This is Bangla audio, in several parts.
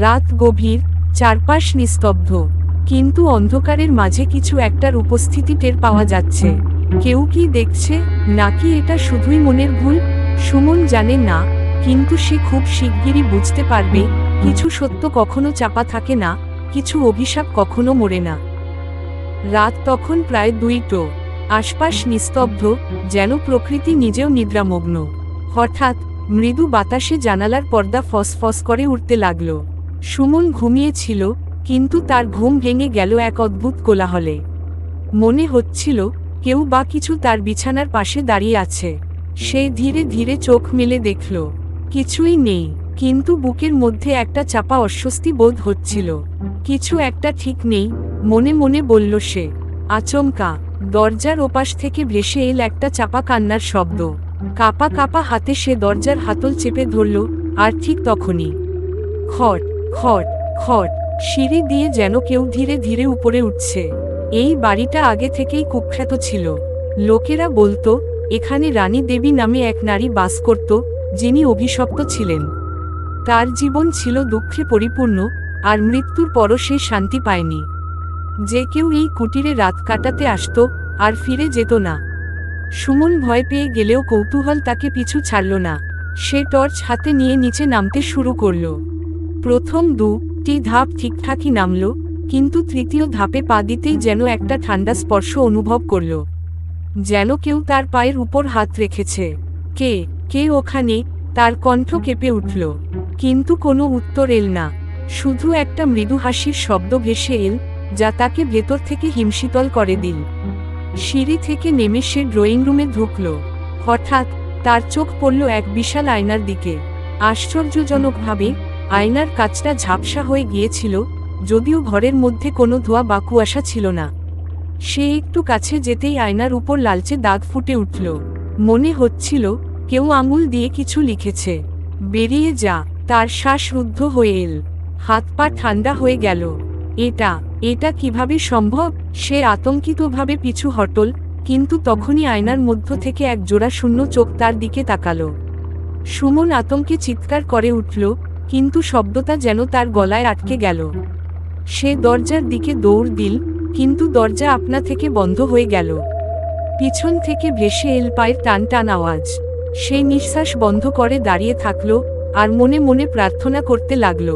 রাত গভীর, চারপাশ নিস্তব্ধ। কিন্তু অন্ধকারের মাঝে কিছু একটার উপস্থিতি টের পাওয়া যাচ্ছে। কেউ কি দেখছে? নাকি এটা শুধুই মনের ভুল? সুমন জানে না, কিন্তু সে খুব শিগগিরই বুঝতে পারবে, কিছু সত্য কখনো চাপা থাকে না, কিছু অভিশাপ কখনো মরে না। রাত তখন প্রায় দুইটো। আশপাশ নিস্তব্ধ, যেন প্রকৃতি নিজেও নিদ্রামগ্ন। হঠাৎ, মৃদু বাতাসে জানালার পর্দা ফসফস করে উঠতে লাগল। সুমন ঘুমিয়েছিল, কিন্তু তার ঘুম ভেঙে গেল এক অদ্ভুত কোলাহলে। মনে হচ্ছিল, কেউ বা কিছু তার বিছানার পাশে দাঁড়িয়ে আছে। সে ধীরে ধীরে চোখ মেলে দেখল, কিছুই নেই, কিন্তু বুকের মধ্যে একটা চাপা অস্বস্তি বোধ হচ্ছিল। কিছু একটা ঠিক নেই, মনে মনে বলল সে। আচমকা, দরজার ওপাশ থেকে ভেসে এল একটা চাপা কান্নার শব্দ। কাপা কাপা হাতে সে দরজার হাতল চেপে ধরল, আর ঠিক তখনই খট খট খট, সিঁড়ি দিয়ে যেন কেউ ধীরে ধীরে উপরে উঠছে। এই বাড়িটা আগে থেকেই কুখ্যাত ছিল। লোকেরা বলতো, এখানে রানী দেবী নামে এক নারী বাস করত, যিনি অভিশপ্ত ছিলেন। তার জীবন ছিল দুঃখে পরিপূর্ণ, আর মৃত্যুর পরও সে শান্তি পায়নি। যে কেউ এই কুটিরে রাত কাটাতে আসত, আর ফিরে যেত না। সুমন ভয় পেয়ে গেলেও কৌতূহল তাকে পিছু ছাড়ল না। সে টর্চ হাতে নিয়ে নিচে নামতে শুরু করল। প্রথম দুটি ধাপ ঠিকঠাকই নামল, কিন্তু তৃতীয় ধাপে পা দিতেই যেন একটা ঠান্ডা স্পর্শ অনুভব করল। যেন কেউ তার পায়ের উপর হাত রেখেছে। কে কে ওখানে, তার কণ্ঠ কেঁপে উঠল। কিন্তু কোনো উত্তর এল না। শুধু একটা মৃদু হাসির শব্দ ভেসে এল, যা তাকে ভেতর থেকে হিমশীতল করে দিল। সিঁড়ি থেকে নেমে সে ড্রয়িং রুমে ঢুকল। হঠাৎ, তার চোখ পড়ল এক বিশাল আয়নার দিকে। আশ্চর্যজনকভাবে আয়নার কাজটা ঝাপসা হয়ে গিয়েছিল, যদিও ঘরের মধ্যে কোনো ধোয়া বা কুয়াশা ছিল না। সে একটু কাছে যেতেই আয়নার উপর লালচে দাগ ফুটে উঠল। মনে হচ্ছিল, কেউ আঙুল দিয়ে কিছু লিখেছে। বেরিয়ে যা, তার শ্বাস রুদ্ধ হয়ে এল। হাত পা ঠান্ডা হয়ে গেল। এটা এটা কীভাবে সম্ভব? সে আতঙ্কিতভাবে পিছু হটল, কিন্তু তখনই আয়নার মধ্য থেকে এক জোড়া শূন্য চোখ তার দিকে তাকালো। সুমন আতঙ্কে চিৎকার করে উঠল কিন্তু শব্দটা যেন তার গলায় আটকে গেল। সে দরজার দিকে দৌড় দিল, কিন্তু দরজা আপনা থেকে বন্ধ হয়ে গেল। পিছন থেকে ভেসে এল পায়ের টান টান আওয়াজ। সে নিঃশ্বাস বন্ধ করে দাঁড়িয়ে থাকল আর মনে মনে প্রার্থনা করতে লাগল।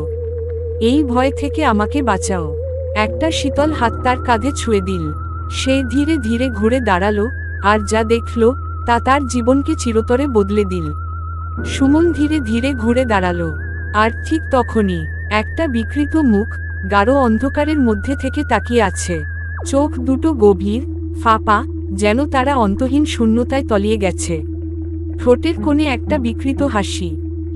এই ভয় থেকে আমাকে বাঁচাও। একটা শীতল হাত তার কাঁধে ছুঁয়ে দিল। সে ধীরে ধীরে ঘুরে দাঁড়াল আর যা দেখল তা তার জীবনকে চিরতরে বদলে দিল। সুমন ধীরে ধীরে ঘুরে দাঁড়াল। আর ঠিক তখনই একটা বিকৃত মুখ গাঢ় অন্ধকারের মধ্যে থেকে তাকিয়ে আছে। চোখ দুটো গভীর, ফাঁপা, যেন তারা অন্তহীন শূন্যতায় তলিয়ে গেছে। ঠোঁটের কোণে একটা বিকৃত হাসি।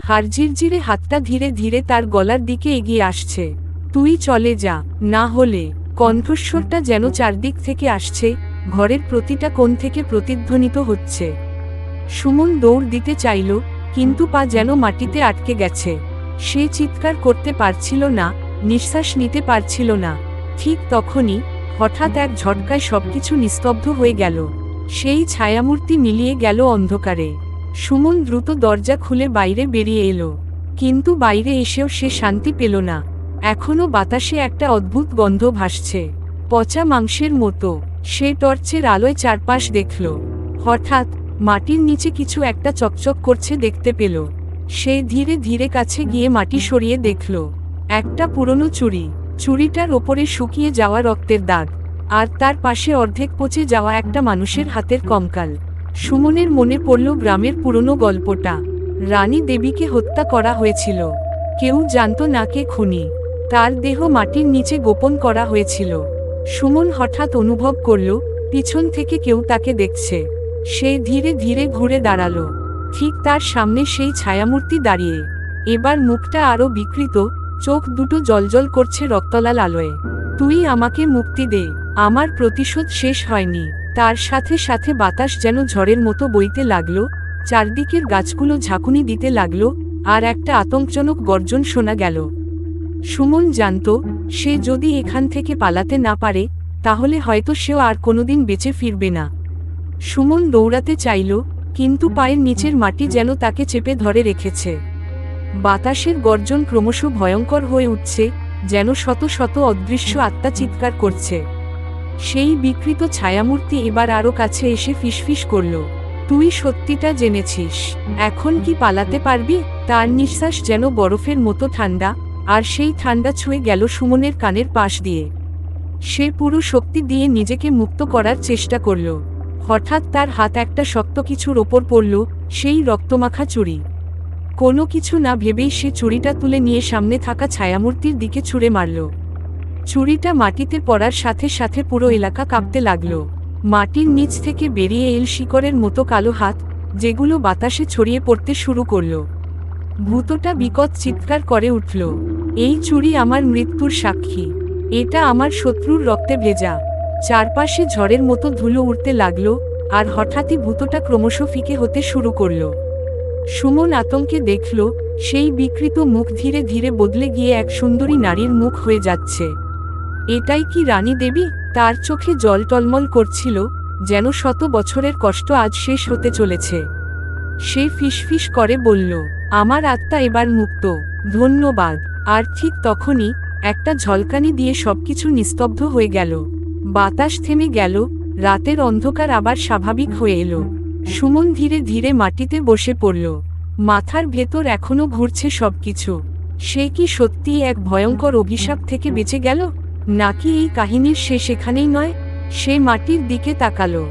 হারজিরজিরে হাতটা ধীরে ধীরে তার গলার দিকে এগিয়ে আসছে। তুই চলে যা, না হলে কণ্ঠস্বরটা যেন চারদিক থেকে আসছে, ঘরের প্রতিটা কোণ থেকে প্রতিধ্বনিত হচ্ছে। সুমন দৌড় দিতে চাইল, কিন্তু পা যেন মাটিতে আটকে গেছে। সে চিৎকার করতে পারছিল না, নিঃশ্বাস নিতে পারছিল না। ঠিক তখনই, হঠাৎ এক ঝটকায় সবকিছু নিস্তব্ধ হয়ে গেল। সেই ছায়ামূর্তি মিলিয়ে গেল অন্ধকারে। সুমন দ্রুত দরজা খুলে বাইরে বেরিয়ে এলো। কিন্তু বাইরে এসেও সে শান্তি পেল না। এখনও বাতাসে একটা অদ্ভুত গন্ধ ভাসছে। পচা মাংসের মতো, সে টর্চের আলোয় চারপাশ দেখল। হঠাৎ, মাটির নিচে কিছু একটা চকচক করছে দেখতে পেল। সে ধীরে ধীরে কাছে গিয়ে মাটি সরিয়ে দেখল, একটা পুরনো চুড়ি চুড়িটার ওপরে শুকিয়ে যাওয়া রক্তের দাগ, আর তার পাশে অর্ধেক পচে যাওয়া একটা মানুষের হাতের কঙ্কাল। সুমনের মনে পড়ল গ্রামের পুরনো গল্পটা। রানী দেবীকে হত্যা করা হয়েছিল। কেউ জানত না কে খুনি। তার দেহ মাটির নিচে গোপন করা হয়েছিল। সুমন হঠাৎ অনুভব করল, পিছন থেকে কেউ তাকে দেখছে। সে ধীরে ধীরে ঘুরে দাঁড়াল। ঠিক তার সামনে সেই ছায়ামূর্তি দাঁড়িয়ে। এবার মুখটা আরও বিকৃত, চোখ দুটো জলজল করছে রক্তলাল আলোয়। তুই আমাকে মুক্তি দে, আমার প্রতিশোধ শেষ হয়নি। তার সাথে সাথে বাতাস যেন ঝড়ের মতো বইতে লাগল, চারদিকের গাছগুলো ঝাঁকুনি দিতে লাগল, আর একটা আতঙ্কজনক গর্জন শোনা গেল। সুমন জানত, সে যদি এখান থেকে পালাতে না পারে, তাহলে হয়তো সেও আর কোনোদিন বেঁচে ফিরবে না। সুমন দৌড়াতে চাইল কিন্তু পায়ের নিচের মাটি যেন তাকে চেপে ধরে রেখেছে। বাতাসের গর্জন ক্রমশ ভয়ঙ্কর হয়ে উঠছে, যেন শত শত অদৃশ্য আত্মা চিৎকার করছে। সেই বিকৃত ছায়ামূর্তি এবার আরও কাছে এসে ফিসফিস করল, তুই সত্যিটা জেনেছিস, এখন কি পালাতে পারবি? তার নিঃশ্বাস যেন বরফের মতো ঠান্ডা, আর সেই ঠান্ডা ছুঁয়ে গেল সুমনের কানের পাশ দিয়ে। সে পুরো শক্তি দিয়ে নিজেকে মুক্ত করার চেষ্টা করল। হঠাৎ তার হাত একটা শক্ত কিছুর ওপর পড়ল, সেই রক্তমাখা চুড়ি। কোনো কিছু না ভেবেই সে চুড়িটা তুলে নিয়ে সামনে থাকা ছায়ামূর্তির দিকে ছুঁড়ে মারল। চুড়িটা মাটিতে পড়ার সাথে সাথে পুরো এলাকা কাঁপতে লাগল। মাটির নিচ থেকে বেরিয়ে এল শিকড়ের মতো কালো হাত, যেগুলো বাতাসে ছড়িয়ে পড়তে শুরু করল। ভূতটা বিকট চিৎকার করে উঠল, এই চুড়ি আমার মৃত্যুর সাক্ষী। এটা আমার শত্রুর রক্তে ভেজা। চারপাশে ঝড়ের মতো ধুলো উঠতে লাগল, আর হঠাৎই ভূতটা ক্রমশ ফিকে হতে শুরু করল। সুমন আতঙ্কে দেখল, সেই বিকৃত মুখ ধীরে ধীরে বদলে গিয়ে এক সুন্দরী নারীর মুখ হয়ে যাচ্ছে। এটাই কি রানী দেবী? তার চোখে জল টলমল করছিল, যেন শত বছরের কষ্ট আজ শেষ হতে চলেছে। সে ফিসফিস করে বলল, আমার আত্মা এবার মুক্ত, ধন্যবাদ। আর ঠিক তখনই একটা ঝলকানি দিয়ে সবকিছু নিস্তব্ধ হয়ে গেল। বাতাস থেমে গেল, রাতের অন্ধকার আবার স্বাভাবিক হয়ে এল। সুমন ধীরে ধীরে মাটিতে বসে পড়ল। মাথার ভেতর এখনও ঘুরছে সব কিছু সে কি সত্যি এক ভয়ঙ্কর অভিশাপ থেকে বেঁচে গেল? নাকি এই কাহিনীর সে সেখানেই নয়, সে মাটির দিকে তাকালো।